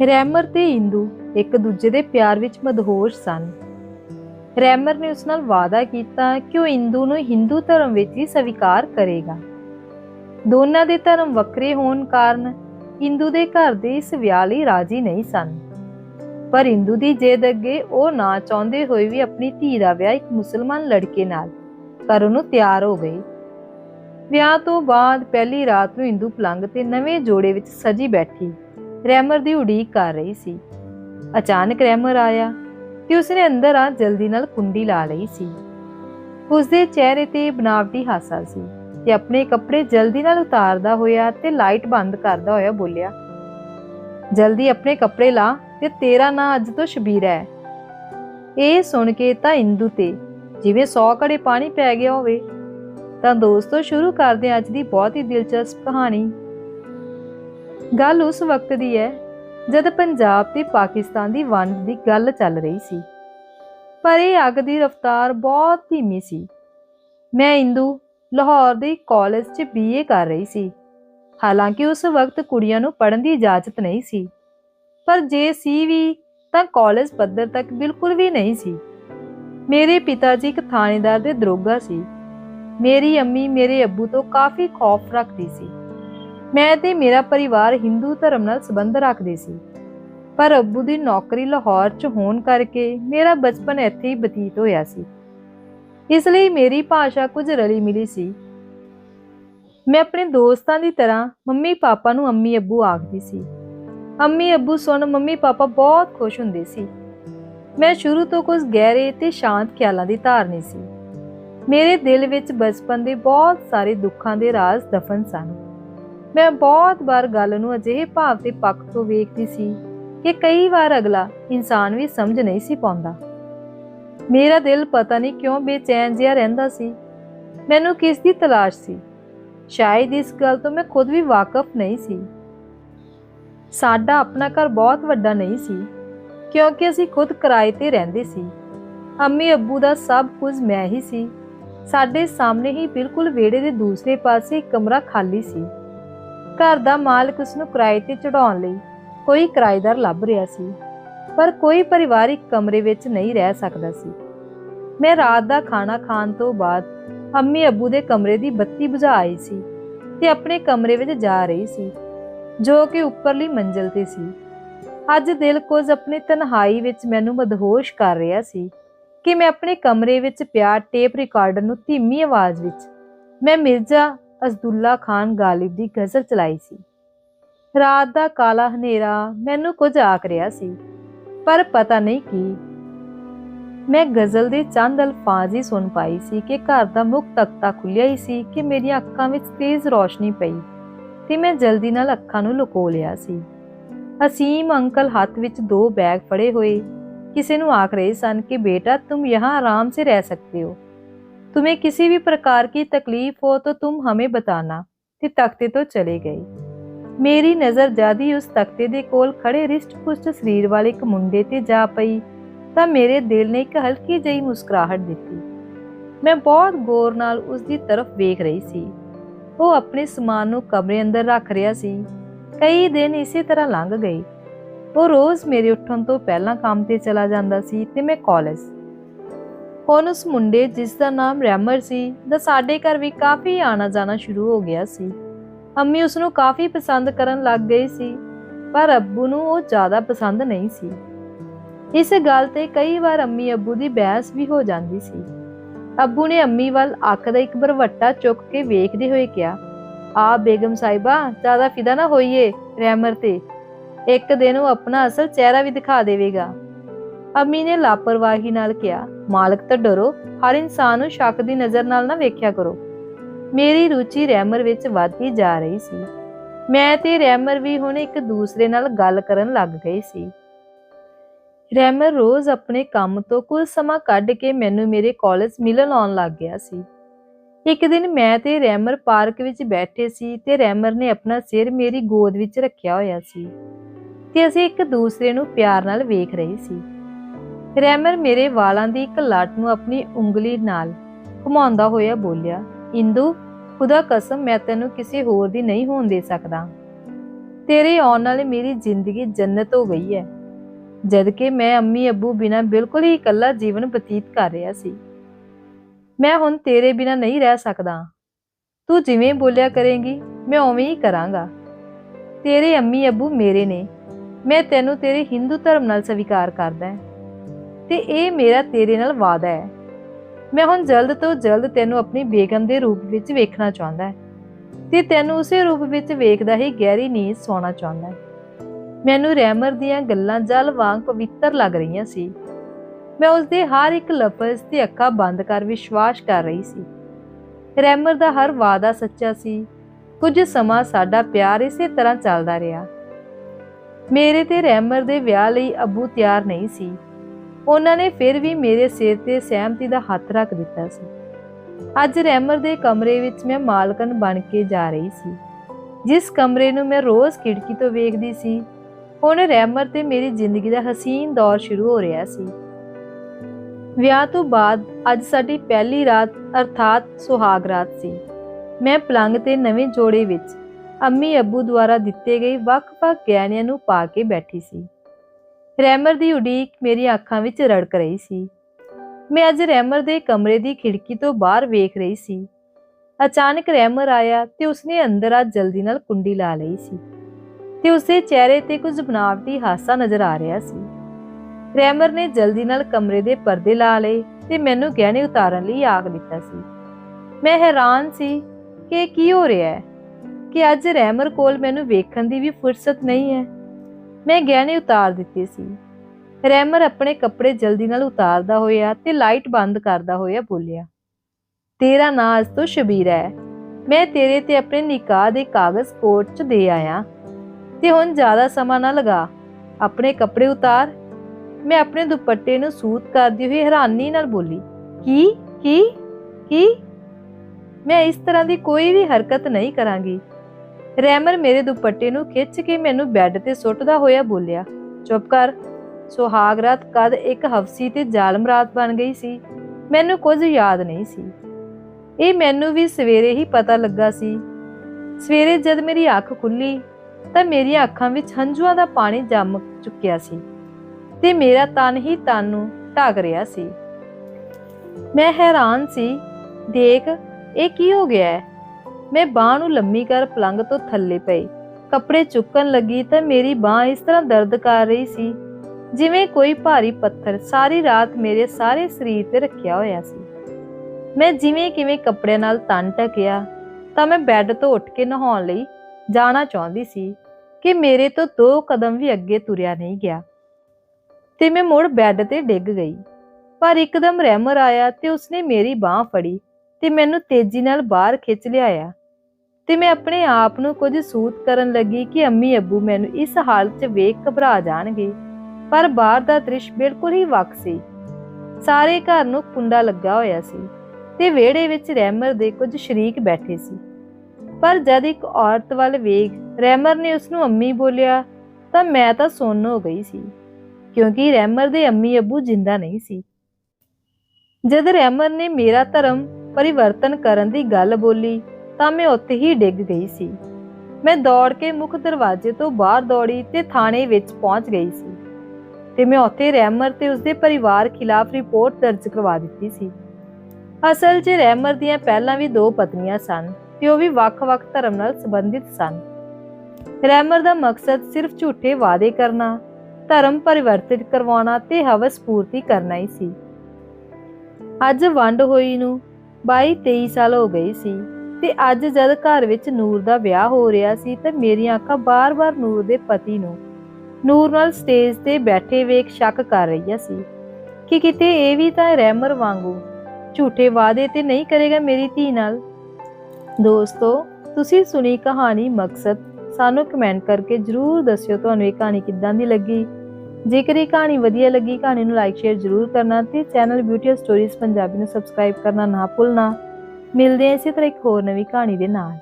ਰੈਮਰ ਤੇ ਇੰਦੂ ਇੱਕ ਦੂਜੇ ਦੇ ਪਿਆਰ ਵਿੱਚ ਮਦਹੋਸ਼ ਸਨ। ਰੈਮਰ ਨੇ ਉਸ ਨਾਲ ਵਾਅਦਾ ਕੀਤਾ ਕਿ ਉਹ ਇੰਦੂ ਨੂੰ ਹਿੰਦੂ ਧਰਮ ਵਿੱਚ ਹੀ ਸਵੀਕਾਰ ਕਰੇਗਾ। ਦੋਨਾਂ ਦੇ ਧਰਮ ਵੱਖਰੇ ਹੋਣ ਕਾਰਨ ਇੰਦੂ ਦੇ ਘਰ ਦੇ ਇਸ ਵਿਆਹ ਲਈ ਰਾਜ਼ੀ ਨਹੀਂ ਸਨ। ਪਰ ਇੰਦੂ ਦੀ ਜੇਦ ਅੱਗੇ ਉਹ ਨਾ ਚਾਹੁੰਦੇ ਹੋਏ ਵੀ ਆਪਣੀ ਧੀ ਦਾ ਵਿਆਹ ਇੱਕ ਮੁਸਲਮਾਨ ਲੜਕੇ ਨਾਲ ਕਰਨ ਨੂੰ ਤਿਆਰ ਹੋ ਗਈ ਵਿਆਹ ਤੋਂ ਬਾਅਦ ਪਹਿਲੀ ਰਾਤ ਨੂੰ ਇੰਦੂ ਪਲੰਗ ਤੇ ਨਵੇਂ ਜੋੜੇ ਵਿੱਚ ਸਜੀ ਬੈਠੀ। ਰੈਮਰ ਦੀ ਉਡੀਕ ਕਰ ਰਹੀ ਸੀ। ਅਚਾਨਕ ਰੈਮਰ ਆਇਆ ਤੇ ਉਸਨੇ ਅੰਦਰ ਆ ਜਲਦੀ ਨਾਲ ਕੁੰਡੀ ਲਾ ਲਈ ਸੀ। ਉਸਦੇ ਚਿਹਰੇ ਤੇ ਬਨਾਵਟੀ ਹਾਸਾ ਸੀ ਤੇ ਆਪਣੇ ਕੱਪੜੇ ਜਲਦੀ ਨਾਲ ਉਤਾਰਦਾ ਹੋਇਆ ਤੇ ਲਾਈਟ ਬੰਦ ਕਰਦਾ ਹੋਇਆ ਬੋਲਿਆ, ਜਲਦੀ ਆਪਣੇ ਕੱਪੜੇ ਲਾ ਤੇ ਤੇਰਾ ਨਾਂ ਅੱਜ ਤੋਂ ਸ਼ਬੀਰ ਹੈ। ਇਹ ਸੁਣ ਕੇ ਤਾਂ ਇੰਦੂ ਤੇ ਜਿਵੇਂ 100 ਘੜੇ ਪਾਣੀ ਪੈ ਗਿਆ ਹੋਵੇ, ਤਾਂ ਦੋਸਤੋ ਸ਼ੁਰੂ ਕਰਦੇ ਅੱਜ ਦੀ ਬਹੁਤ ਹੀ ਦਿਲਚਸਪ ਕਹਾਣੀ। ਗੱਲ ਉਸ ਵਕਤ ਦੀ ਹੈ ਜਦ ਪੰਜਾਬ ਤੇ ਪਾਕਿਸਤਾਨ ਦੀ ਵੰਡ ਦੀ ਗੱਲ ਚੱਲ ਰਹੀ ਸੀ। ਪਰ ਇਹ ਅੱਗ ਦੀ ਰਫ਼ਤਾਰ ਬਹੁਤ ਧੀਮੀ ਸੀ। ਮੈਂ ਇੰਦੂ ਲਾਹੌਰ ਦੇ ਕਾਲਜ 'ਚ ਬੀਏ ਕਰ ਰਹੀ ਸੀ। ਹਾਲਾਂਕਿ ਉਸ ਵਕਤ ਕੁੜੀਆਂ ਨੂੰ ਪੜ੍ਹਨ ਦੀ ਇਜਾਜ਼ਤ ਨਹੀਂ ਸੀ। ਪਰ ਜੇ ਸੀ ਵੀ ਤਾਂ ਕਾਲਜ ਪੱਧਰ ਤੱਕ ਬਿਲਕੁਲ ਵੀ ਨਹੀਂ ਸੀ। ਮੇਰੇ ਪਿਤਾ ਜੀ ਇੱਕ ਥਾਣੇਦਾਰ ਦੇ ਦਰੋਗਾ ਸੀ। ਮੇਰੀ ਅੰਮੀ ਮੇਰੇ ਅੱਬੂ ਤੋਂ ਕਾਫੀ ਖੌਫ ਰੱਖਦੀ ਸੀ। ਮੈਂ ਤੇ ਮੇਰਾ ਪਰਿਵਾਰ ਹਿੰਦੂ ਧਰਮ ਨਾਲ ਸੰਬੰਧ ਰੱਖਦੇ ਸੀ। ਪਰ ਅੱਬੂ ਦੀ ਨੌਕਰੀ ਲਾਹੌਰ 'ਚ ਹੋਣ ਕਰਕੇ ਮੇਰਾ ਬਚਪਨ ਇੱਥੇ ਹੀ ਬਤੀਤ ਹੋਇਆ ਸੀ। ਇਸ ਲਈ ਮੇਰੀ ਭਾਸ਼ਾ ਕੁਝ ਰਲੀ ਮਿਲੀ ਸੀ। ਮੈਂ ਆਪਣੇ ਦੋਸਤਾਂ ਦੀ ਤਰ੍ਹਾਂ ਮੰਮੀ ਪਾਪਾ ਨੂੰ ਅੰਮੀ ਅੱਬੂ ਆਖਦੀ ਸੀ। ਅੰਮੀ ਅੱਬੂ ਸੁਣ ਮੰਮੀ ਪਾਪਾ ਬਹੁਤ ਖੁਸ਼ ਹੁੰਦੇ ਸੀ। ਮੈਂ ਸ਼ੁਰੂ ਤੋਂ ਕੁਝ ਗਹਿਰੇ ਤੇ ਸ਼ਾਂਤ ਖਿਆਲਾਂ ਦੀ ਧਾਰਨੀ ਸੀ। ਮੇਰੇ ਦਿਲ ਵਿੱਚ ਬਚਪਨ ਦੇ ਬਹੁਤ ਸਾਰੇ ਦੁੱਖਾਂ ਦੇ ਰਾਜ਼ ਦਫਨ ਸਨ। ਮੈਂ ਬਹੁਤ ਵਾਰ ਗੱਲ ਨੂੰ ਅਜਿਹੇ ਭਾਵ ਦੇ ਪੱਖ ਤੋਂ ਵੇਖਦੀ ਸੀ ਕਿ ਕਈ ਵਾਰ ਅਗਲਾ ਇਨਸਾਨ ਵੀ ਸਮਝ ਨਹੀਂ ਸੀ ਪਾਉਂਦਾ। ਮੇਰਾ ਦਿਲ ਪਤਾ ਨਹੀਂ ਕਿਉਂ ਬੇਚੈਨ ਜਿਹਾ ਰਹਿੰਦਾ ਸੀ। ਮੈਨੂੰ ਕਿਸ ਦੀ ਤਲਾਸ਼ ਸੀ? ਸ਼ਾਇਦ ਇਸ ਗੱਲ ਤੋਂ ਮੈਂ ਖੁਦ ਵੀ ਵਾਕਿਫ ਨਹੀਂ ਸੀ। ਸਾਡਾ ਆਪਣਾ ਘਰ ਬਹੁਤ ਵੱਡਾ ਨਹੀਂ ਸੀ, ਕਿਉਂਕਿ ਅਸੀਂ ਖੁਦ ਕਿਰਾਏ ਤੇ ਰਹਿੰਦੇ ਸੀ। ਅੰਮੀ ਅੱਬੂ ਦਾ ਸਭ ਕੁਝ ਮੈਂ ਹੀ ਸੀ। ਸਾਡੇ ਸਾਹਮਣੇ ਹੀ ਬਿਲਕੁਲ ਵਿਹੜੇ ਦੇ ਦੂਸਰੇ ਪਾਸੇ ਕਮਰਾ ਖਾਲੀ ਸੀ। ਘਰ ਦਾ ਮਾਲਕ ਉਸ ਨੂੰ ਕਿਰਾਏ ਤੇ ਚੜਾਉਣ ਲਈ ਕੋਈ ਕਿਰਾਏਦਾਰ ਲੱਭ ਰਿਹਾ ਸੀ, ਪਰ ਕੋਈ ਪਰਿਵਾਰਿਕ ਕਮਰੇ ਵਿੱਚ ਨਹੀਂ ਰਹਿ ਸਕਦਾ ਸੀ। ਮੈਂ ਰਾਤ ਦਾ ਖਾਣਾ ਖਾਣ ਤੋਂ ਬਾਅਦ ਅੰਮੀ ਅੱਬੂ ਦੇ ਕਮਰੇ ਦੀ ਬੱਤੀ ਬੁਝਾ ਆਈ ਸੀ ਤੇ ਆਪਣੇ ਕਮਰੇ ਵਿੱਚ ਜਾ ਰਹੀ ਸੀ, ਜੋ ਕਿ ਉੱਪਰਲੀ ਮੰਜ਼ਲ ਤੇ ਸੀ। ਅੱਜ ਦਿਲ ਕੁਝ ਆਪਣੀ ਤਨਹਾਈ ਵਿੱਚ ਮੈਨੂੰ ਮਦਹੋਸ਼ ਕਰ ਰਿਹਾ ਸੀ ਕਿ ਮੈਂ ਆਪਣੇ ਕਮਰੇ ਵਿੱਚ ਪਿਆ ਟੇਪ ਰਿਕਾਰਡਰ ਨੂੰ ਧੀਮੀ ਆਵਾਜ਼ ਵਿੱਚ, ਮੈਂ ਮਿਰਜ਼ਾ ਅਜ਼ਦੁੱਲਾ ਖਾਨ ਗਾਲਿਬ ਦੀ ਗਜ਼ਲ ਚਲਾਈ ਸੀ। ਰਾਤ ਦਾ ਕਾਲਾ ਹਨੇਰਾ ਮੈਨੂੰ ਕੁਝ ਆਖ ਰਿਹਾ ਸੀ, ਪਰ ਪਤਾ ਨਹੀਂ ਕੀ। ਮੈਂ ਗਜ਼ਲ ਦੇ ਚੰਦ ਅਲਫਾਜ਼ ਹੀ ਸੁਣ ਪਾਈ ਸੀ ਕਿ ਘਰ ਦਾ ਮੁਖ ਤਖਤਾ ਖੁੱਲਿਆ ਹੀ ਸੀ ਕਿ ਮੇਰੀਆਂ ਅੱਖਾਂ ਵਿੱਚ ਤੇਜ਼ ਰੋਸ਼ਨੀ ਪਈ ਤੇ ਮੈਂ ਜਲਦੀ ਨਾਲ ਅੱਖਾਂ ਨੂੰ ਲੁਕੋ ਲਿਆ ਸੀ। ਅਸੀਮ ਅੰਕਲ ਹੱਥ ਵਿੱਚ ਦੋ ਬੈਗ ਫੜੇ ਹੋਏ, ਕਿਸੇ ਨੂੰ ਆਖ ਰਹੇ ਸਨ ਕਿ ਬੇਟਾ ਤੂੰ ਯਹਾਂ ਆਰਾਮ ਸੇ ਰਹਿ ਸਕਤੇ ਹੋ। तुम्हें किसी भी प्रकार की तकलीफ हो तो तुम हमें बताना ਤੇ ਤਖਤੇ ਤੋਂ ਚਲੇ ਗਏ ਮੇਰੀ ਨਜ਼ਰ ਜਦ ਹੀ ਉਸ ਤਖਤੇ ਦੇ ਕੋਲ ਖੜੇ ਰਿਸ਼ਟ-ਪੁਸ਼ਟ ਸਰੀਰ ਵਾਲੇ ਇੱਕ ਮੁੰਡੇ ਤੇ ਜਾ ਪਈ ਤਾਂ ਮੇਰੇ ਦਿਲ ਨੇ ਇੱਕ ਹਲਕੀ ਜਿਹੀ ਮੁਸਕਰਾਹਟ ਦਿੱਤੀ ਮੈਂ ਬਹੁਤ ਗੌਰ ਨਾਲ ਉਸ ਦੀ ਤਰਫ ਵੇਖ ਰਹੀ ਸੀ ਉਹ ਆਪਣੇ ਸਮਾਨ ਨੂੰ ਕਮਰੇ ਅੰਦਰ ਰੱਖ ਰਿਹਾ ਸੀ ਕਈ ਦਿਨ ਇਸੇ ਤਰ੍ਹਾਂ ਲੰਘ ਗਏ ਉਹ ਰੋਜ਼ ਮੇਰੇ ਉੱਠਣ ਤੋਂ ਪਹਿਲਾਂ ਕੰਮ ਤੇ ਚਲਾ ਜਾਂਦਾ ਸੀ ਤੇ ਮੈਂ ਕਾਲਜ ਹੁਣ ਉਸ ਮੁੰਡੇ ਜਿਸ ਦਾ ਨਾਮ ਰੈਮਰ ਸੀ, ਦਾ ਸਾਡੇ ਘਰ ਵੀ ਕਾਫੀ ਆਣਾ ਜਾਣਾ ਸ਼ੁਰੂ ਹੋ ਗਿਆ ਸੀ। ਅੰਮੀ ਉਸ ਨੂੰ ਕਾਫੀ ਪਸੰਦ ਕਰਨ ਲੱਗ ਗਈ ਸੀ, ਪਰ ਅੱਬੂ ਨੂੰ ਉਹ ਜ਼ਿਆਦਾ ਪਸੰਦ ਨਹੀਂ ਸੀ। ਇਸ ਗੱਲ ਤੇ ਕਈ ਵਾਰ ਅੰਮੀ ਅੱਬੂ ਦੀ ਬਹਿਸ ਵੀ ਹੋ ਜਾਂਦੀ ਸੀ। ਅੱਬੂ ਨੇ ਅੰਮੀ ਵੱਲ ਅੱਖ ਦਾ ਇੱਕ ਬਰਵੱਟਾ ਚੁੱਕ ਕੇ ਵੇਖਦੇ ਹੋਏ ਕਿਹਾ, ਆ ਬੇਗਮ ਸਾਹਿਬਾ, ਜ਼ਿਆਦਾ ਫਿਦਾ ਨਾ ਹੋਈਏ ਰੈਮਰ ਤੇ। ਇੱਕ ਦਿਨ ਉਹ ਆਪਣਾ ਅਸਲ ਚਿਹਰਾ ਵੀ ਦਿਖਾ ਦੇਵੇਗਾ। ਅਮੀ ਨੇ ਲਾਪਰਵਾਹੀ ਨਾਲ ਕਿਹਾ, ਮਾਲਕ ਤਾਂ ਡਰੋ, ਹਰ ਇਨਸਾਨ ਨੂੰ ਸ਼ੱਕ ਦੀ ਨਜ਼ਰ ਨਾਲ ਨਾ ਵੇਖਿਆ ਕਰੋ। ਮੇਰੀ ਰੁਚੀ ਰੈਮਰ ਵਿੱਚ ਵੱਧਦੀ ਜਾ ਰਹੀ ਸੀ। ਮੈਂ ਤੇ ਰੈਮਰ ਵੀ ਹੁਣ ਇੱਕ ਦੂਸਰੇ ਨਾਲ ਗੱਲ ਕਰਨ ਲੱਗ ਗਏ ਸੀ। ਰੈਮਰ ਰੋਜ਼ ਆਪਣੇ ਕੰਮ ਤੋਂ ਕੁਝ ਸਮਾਂ ਕੱਢ ਕੇ ਮੈਨੂੰ ਮੇਰੇ ਕਾਲਜ ਮਿਲਣ ਆਉਣ ਲੱਗ ਗਿਆ ਸੀ। ਇੱਕ ਦਿਨ ਮੈਂ ਤੇ ਰੈਮਰ ਪਾਰਕ ਵਿੱਚ ਬੈਠੇ ਸੀ ਤੇ ਰੈਮਰ ਨੇ ਆਪਣਾ ਸਿਰ ਮੇਰੀ ਗੋਦ ਵਿੱਚ ਰੱਖਿਆ ਹੋਇਆ ਸੀ ਤੇ ਅਸੀਂ ਇੱਕ ਦੂਸਰੇ ਨੂੰ ਪਿਆਰ ਨਾਲ ਵੇਖ ਰਹੇ ਸੀ। ਰੈਮਰ ਮੇਰੇ ਵਾਲਾਂ ਦੀ ਇੱਕ ਲਾਟ ਨੂੰ ਆਪਣੀ ਉਂਗਲੀ ਨਾਲ ਘੁਮਾਉਂਦਾ ਹੋਇਆ ਬੋਲਿਆ, ਇੰਦੂ, ਖੁਦਾ ਕਸਮ, ਮੈਂ ਤੈਨੂੰ ਕਿਸੇ ਹੋਰ ਦੀ ਨਹੀਂ ਹੋਣ ਦੇ ਸਕਦਾ। ਤੇਰੇ ਆਉਣ ਨਾਲ ਮੇਰੀ ਜ਼ਿੰਦਗੀ ਜੰਨਤ ਹੋ ਗਈ ਹੈ। ਜਦ ਕਿ ਮੈਂ ਅੰਮੀ ਅੱਬੂ ਬਿਨਾਂ ਬਿਲਕੁਲ ਹੀ ਇਕੱਲਾ ਜੀਵਨ ਬਤੀਤ ਕਰ ਰਿਹਾ ਸੀ। ਮੈਂ ਹੁਣ ਤੇਰੇ ਬਿਨਾਂ ਨਹੀਂ ਰਹਿ ਸਕਦਾ। ਤੂੰ ਜਿਵੇਂ ਬੋਲਿਆ ਕਰੇਂਗੀ, ਮੈਂ ਉਵੇਂ ਹੀ ਕਰਾਂਗਾ। ਤੇਰੇ ਅੰਮੀ ਅੱਬੂ ਮੇਰੇ ਨੇ। ਮੈਂ ਤੈਨੂੰ ਤੇਰੇ ਹਿੰਦੂ ਧਰਮ ਨਾਲ ਸਵੀਕਾਰ ਕਰਦਾ ਹਾਂ। ਤੇ ਇਹ ਮੇਰਾ ਤੇਰੇ ਨਾਲ ਵਾਅਦਾ ਹੈ। ਮੈਂ ਹੁਣ ਜਲਦ ਤੋਂ ਜਲਦ ਤੈਨੂੰ ਆਪਣੀ ਬੇਗਮ ਦੇ ਰੂਪ ਵਿੱਚ ਵੇਖਣਾ ਚਾਹੁੰਦਾ ਹਾਂ ਤੇ ਤੈਨੂੰ ਉਸੇ ਰੂਪ ਵਿੱਚ ਵੇਖਦਾ ਹੀ ਗਹਿਰੀ ਨੀਂਦ ਸੌਣਾ ਚਾਹੁੰਦਾ ਹਾਂ। ਮੈਨੂੰ ਰੈਮਰ ਦੀਆਂ ਗੱਲਾਂ ਜਲ ਵਾਂਗ ਪਵਿੱਤਰ ਲੱਗ ਰਹੀਆਂ ਸੀ। ਮੈਂ ਉਸ ਦੇ ਹਰ ਇੱਕ ਲਫ਼ਜ਼ ਤੇ ਅੱਖਾਂ ਬੰਦ ਕਰ ਵਿਸ਼ਵਾਸ ਕਰ ਰਹੀ ਸੀ। ਰੈਮਰ ਦਾ ਹਰ ਵਾਅਦਾ ਸੱਚਾ ਸੀ। ਕੁਝ ਸਮਾਂ ਸਾਡਾ ਪਿਆਰ ਇਸੇ ਤਰ੍ਹਾਂ ਚੱਲਦਾ ਰਿਹਾ। ਮੇਰੇ ਤੇ ਰੈਮਰ ਦੇ ਵਿਆਹ ਲਈ ਅਬੂ ਤਿਆਰ ਨਹੀਂ ਸੀ। ਉਹਨਾਂ ਨੇ ਫਿਰ ਵੀ ਮੇਰੇ ਸਿਰ ਤੇ ਸਹਿਮਤੀ ਦਾ ਹੱਥ ਰੱਖ ਦਿੱਤਾ ਸੀ। ਅੱਜ ਰੈਮਰ ਦੇ ਕਮਰੇ ਵਿੱਚ ਮੈਂ ਮਾਲਕਨ ਬਣ ਕੇ ਜਾ ਰਹੀ ਸੀ। ਜਿਸ ਕਮਰੇ ਨੂੰ ਮੈਂ ਰੋਜ਼ ਖਿੜਕੀ ਤੋਂ ਵੇਖਦੀ ਸੀ, ਹੁਣ ਰੈਮਰ ਤੇ ਮੇਰੀ ਜ਼ਿੰਦਗੀ ਦਾ ਹਸੀਨ ਦੌਰ ਸ਼ੁਰੂ ਹੋ ਰਿਹਾ ਸੀ। ਵਿਆਹ ਤੋਂ ਬਾਅਦ ਅੱਜ ਸਾਡੀ ਪਹਿਲੀ ਰਾਤ ਅਰਥਾਤ ਸੁਹਾਗ ਰਾਤ ਸੀ। ਮੈਂ ਪਲੰਗ ਤੇ ਨਵੇਂ ਜੋੜੇ ਵਿੱਚ ਅੰਮੀ ਅੱਬੂ ਦੁਆਰਾ ਦਿੱਤੇ ਗਏ ਵੱਖ-ਵੱਖ ਗਹਿਣਿਆਂ ਨੂੰ ਪਾ ਕੇ ਬੈਠੀ ਸੀ। ਰੈਮਰ ਦੀ ਉਡੀਕ ਮੇਰੀ ਅੱਖਾਂ ਵਿੱਚ ਰੜਕ ਰਹੀ ਸੀ। ਮੈਂ ਅੱਜ ਰੈਮਰ ਦੇ ਕਮਰੇ ਦੀ ਖਿੜਕੀ ਤੋਂ ਬਾਹਰ ਵੇਖ ਰਹੀ ਸੀ। ਅਚਾਨਕ ਰਹਿਮਰ ਆਇਆ ਤੇ ਉਸਨੇ ਅੰਦਰ ਆ ਜਲਦੀ ਨਾਲ ਕੁੰਡੀ ਲਾ ਲਈ ਸੀ ਤੇ ਉਸਦੇ ਚਿਹਰੇ ਤੇ ਕੁਝ ਬਨਾਵਟੀ ਹਾਸਾ ਨਜ਼ਰ ਆ ਰਿਹਾ ਸੀ। ਰੈਮਰ ਨੇ ਜਲਦੀ ਨਾਲ ਕਮਰੇ ਦੇ ਪਰਦੇ ਲਾ ਲਏ ਤੇ ਮੈਨੂੰ ਗਹਿਣੇ ਉਤਾਰਨ ਲਈ ਆਖ ਦਿੱਤਾ ਸੀ। ਮੈਂ ਹੈਰਾਨ ਸੀ ਕਿ ਇਹ ਕੀ ਹੋ ਰਿਹਾ ਹੈ? ਕਿ ਅੱਜ ਰੈਮਰ ਕੋਲ ਮੈਨੂੰ ਵੇਖਣ ਦੀ ਵੀ ਫੁਰਸਤ ਨਹੀਂ ਹੈ। ਮੈਂ ਗਹਿਣੇ ਉਤਾਰ ਦਿੱਤੇ ਸੀ। ਰੈਮਰ ਆਪਣੇ ਕੱਪੜੇ ਜਲਦੀ ਨਾਲ ਉਤਾਰਦਾ ਹੋਇਆ ਤੇ ਲਾਈਟ ਬੰਦ ਕਰਦਾ ਹੋਇਆ ਬੋਲਿਆ, ਤੇਰਾ ਨਾਂ ਅੱਜ ਤੋਂ ਸ਼ਬੀਰ ਹੈ। ਮੈਂ ਤੇਰੇ ਤੇ ਆਪਣੇ ਨਿਕਾਹ ਦੇ ਕਾਗਜ਼ ਕੋਰਟ 'ਚ ਦੇ ਆਇਆ। ਤੇ ਹੁਣ ਜ਼ਿਆਦਾ ਸਮਾਂ ਨਾ ਲਗਾ। ਆਪਣੇ ਕੱਪੜੇ ਉਤਾਰ। ਮੈਂ ਆਪਣੇ ਦੁਪੱਟੇ ਨੂੰ ਸੂਤ ਕਰਦੀ ਹੋਈ ਹੈਰਾਨੀ ਨਾਲ ਬੋਲੀ, ਕੀ? ਕੀ? ਕੀ? ਮੈਂ ਇਸ ਤਰ੍ਹਾਂ ਦੀ ਕੋਈ ਵੀ ਹਰਕਤ ਨਹੀਂ ਕਰਾਂਗੀ। ਰੈਮਰ ਮੇਰੇ ਦੁਪੱਟੇ ਨੂੰ ਖਿੱਚ ਕੇ ਮੈਨੂੰ ਬੈੱਡ ਤੇ ਸੁੱਟਦਾ ਹੋਇਆ ਬੋਲਿਆ। ਚੁੱਪ ਕਰ। ਸੁਹਾਗ ਰਾਤ ਕਦ ਇੱਕ ਹਫਸੀ ਤੇ ਜ਼ਾਲਮ ਰਾਤ ਬਣ ਗਈ ਸੀ, ਮੈਨੂੰ ਕੁਝ ਯਾਦ ਨਹੀਂ ਸੀ। ਇਹ ਮੈਨੂੰ ਵੀ ਸਵੇਰੇ ਹੀ ਪਤਾ ਲੱਗਾ ਸੀ। ਸਵੇਰੇ ਜਦ ਮੇਰੀ ਅੱਖ ਖੁੱਲੀ, ਤਾਂ ਮੇਰੀਆਂ ਅੱਖਾਂ ਵਿੱਚ ਹੰਝੂਆਂ ਦਾ ਪਾਣੀ ਜੰਮ ਚੁੱਕਿਆ ਸੀ ਤੇ ਮੇਰਾ ਤਨ ਹੀ ਤਨ ਨੂੰ ਢੱਕ ਰਿਹਾ ਸੀ। ਮੈਂ ਹੈਰਾਨ ਸੀ, ਦੇਖ, ਇਹ ਕੀ ਹੋ ਗਿਆ ਹੈ? ਮੈਂ ਬਾਹ ਨੂੰ ਲੰਮੀ ਕਰ ਪਲੰਗ ਤੋਂ ਥੱਲੇ ਪਈ। ਕੱਪੜੇ ਚੁੱਕਣ ਲੱਗੀ ਤਾਂ ਮੇਰੀ ਬਾਹ ਇਸ ਤਰ੍ਹਾਂ ਦਰਦ ਕਰ ਰਹੀ ਸੀ, ਜਿਵੇਂ ਕੋਈ ਭਾਰੀ ਪੱਥਰ ਸਾਰੀ ਰਾਤ ਮੇਰੇ ਸਾਰੇ ਸਰੀਰ ਤੇ ਰੱਖਿਆ ਹੋਇਆ ਸੀ। ਮੈਂ ਜਿਵੇਂ ਕਿਵੇਂ ਕੱਪੜਿਆਂ ਨਾਲ ਤਨ ਢਕਿਆ, ਤਾਂ ਮੈਂ ਬੈੱਡ ਤੋਂ ਉੱਠ ਕੇ ਨਹਾਉਣ ਲਈ ਜਾਣਾ ਚਾਹੁੰਦੀ ਸੀ ਕਿ ਮੇਰੇ ਤੋਂ ਦੋ ਕਦਮ ਵੀ ਅੱਗੇ ਤੁਰਿਆ ਨਹੀਂ ਗਿਆ। ਤੇ ਮੈਂ ਮੁੜ ਬੈੱਡ ਤੇ ਡਿੱਗ ਗਈ। ਪਰ ਇੱਕਦਮ ਰਹਿਮਰ ਆਇਆ ਤੇ ਉਸਨੇ ਮੇਰੀ ਬਾਹ ਫੜੀ ਤੇ ਮੈਨੂੰ ਤੇਜ਼ੀ ਨਾਲ ਬਾਹਰ ਖਿੱਚ ਲਿਆਇਆ। ਤੇ ਮੈਂ ਆਪਣੇ ਆਪ ਨੂੰ ਕੁਝ ਸੂਤ ਕਰਨ ਲੱਗੀ ਕਿ ਅੰਮੀ ਅੱਬੂ ਮੈਨੂੰ ਇਸ ਹਾਲਤ 'ਚ ਵੇਖ ਘਬਰਾ ਜਾਣਗੇ। ਪਰ ਬਾਹਰ ਦਾ ਦ੍ਰਿਸ਼ ਬਿਲਕੁਲ ਹੀ ਵੱਖ ਸੀ। ਸਾਰੇ ਘਰ ਨੂੰ ਕੁੰਡਾ ਲੱਗਾ ਹੋਇਆ ਸੀ ਤੇ ਵਿਹੜੇ ਵਿੱਚ ਰੈਮਰ ਦੇ ਕੁਝ ਸ਼ਰੀਕ ਬੈਠੇ ਸੀ। ਪਰ ਜਦ ਇੱਕ ਔਰਤ ਵੱਲ ਵੇਖ ਰੈਮਰ ਨੇ ਉਸ ਨੂੰ ਅੰਮੀ ਬੋਲਿਆ, ਤਾਂ ਮੈਂ ਤਾਂ ਸੁੰਨ ਹੋ ਗਈ ਸੀ, ਕਿਉਂਕਿ ਰੈਮਰ ਦੇ ਅੰਮੀ ਅੱਬੂ ਜਿੰਦਾ ਨਹੀਂ ਸੀ। ਜਦ ਰੈਮਰ ਨੇ ਮੇਰਾ ਧਰਮ ਪਰਿਵਰਤਨ ਕਰਨ ਦੀ ਗੱਲ ਬੋਲੀ ਤਾਂ ਮੈਂ ਉੱਥੇ ਹੀ ਡਿੱਗ ਗਈ ਸੀ। ਮੈਂ ਦੌੜ ਕੇ ਮੁੱਖ ਦਰਵਾਜ਼ੇ ਤੋਂ ਬਾਹਰ ਦੌੜੀ ਤੇ ਥਾਣੇ ਵਿੱਚ ਪਹੁੰਚ ਗਈ ਸੀ। ਤੇ ਮੈਂ ਉੱਥੇ ਰਹਿਮਰ ਤੇ ਉਸਦੇ ਪਰਿਵਾਰ ਖਿਲਾਫ ਰਿਪੋਰਟ ਦਰਜ ਕਰਵਾ ਦਿੱਤੀ ਸੀ। ਅਸਲ 'ਚ ਰਹਿਮਰ ਦੀਆਂ ਪਹਿਲਾਂ ਵੀ ਦੋ ਪਤਨੀਆਂ ਸਨ ਤੇ ਉਹ ਵੀ ਵੱਖ-ਵੱਖ ਧਰਮ ਨਾਲ ਸੰਬੰਧਿਤ ਸਨ। ਰਹਿਮਰ ਦਾ ਮਕਸਦ ਸਿਰਫ ਝੂਠੇ ਵਾਅਦੇ ਕਰਨਾ, ਧਰਮ ਪਰਿਵਰਤਿਤ ਕਰਵਾਉਣਾ ਤੇ ਹਵਸ ਪੂਰਤੀ ਕਰਨਾ ਹੀ ਸੀ। ਅੱਜ ਵੰਡ ਹੋਈ ਨੂੰ 22 23 ਸਾਲ ਹੋ ਗਏ ਸੀ। ਤੇ ਅੱਜ ਜਦ ਘਰ ਵਿੱਚ ਨੂਰ ਦਾ ਵਿਆਹ ਹੋ ਰਿਹਾ ਸੀ ਤਾਂ ਮੇਰੀਆਂ ਅੱਖਾਂ ਬਾਰ-ਬਾਰ ਨੂਰ ਦੇ ਪਤੀ ਨੂੰ। ਨੂਰ ਨਾਲ ਸਟੇਜ ਤੇ ਬੈਠੇ ਵੇਖ ਸ਼ੱਕ ਕਰ ਰਹੀਆਂ ਸੀ। ਕਿ ਕਿਤੇ ਇਹ ਵੀ ਤਾਂ ਰਹਿਮਰ ਵਾਂਗੂ ਝੂਠੇ ਵਾਅਦੇ ਤੇ ਨਹੀਂ ਕਰੇਗਾ ਮੇਰੀ ਧੀ ਨਾਲ? ਦੋਸਤੋ, ਤੁਸੀਂ ਸੁਣੀ ਕਹਾਣੀ ਮਕਸਦ, ਸਾਨੂੰ ਕਮੈਂਟ ਕਰਕੇ ਜਰੂਰ ਦੱਸਿਓ ਤੁਹਾਨੂੰ ਇਹ ਕਹਾਣੀ ਕਿੱਦਾਂ ਦੀ ਲੱਗੀ। ਜੇਕਰ ਇਹ ਕਹਾਣੀ ਵਧੀਆ ਲੱਗੀ, ਕਹਾਣੀ ਨੂੰ ਲਾਈਕ, ਸ਼ੇਅਰ ਜਰੂਰ ਕਰਨਾ ਤੇ ਚੈਨਲ ਬਿਊਟੀ ਸਟੋਰੀਜ਼ ਪੰਜਾਬੀ ਨੂੰ ਸਬਸਕ੍ਰਾਈਬ ਕਰਨਾ ਨਾ ਭੁੱਲਣਾ। ਮਿਲਦੇ ਹਾਂ ਇਸੇ ਤਰ੍ਹਾਂ ਇੱਕ ਹੋਰ ਨਵੀਂ ਕਹਾਣੀ ਦੇ ਨਾਲ।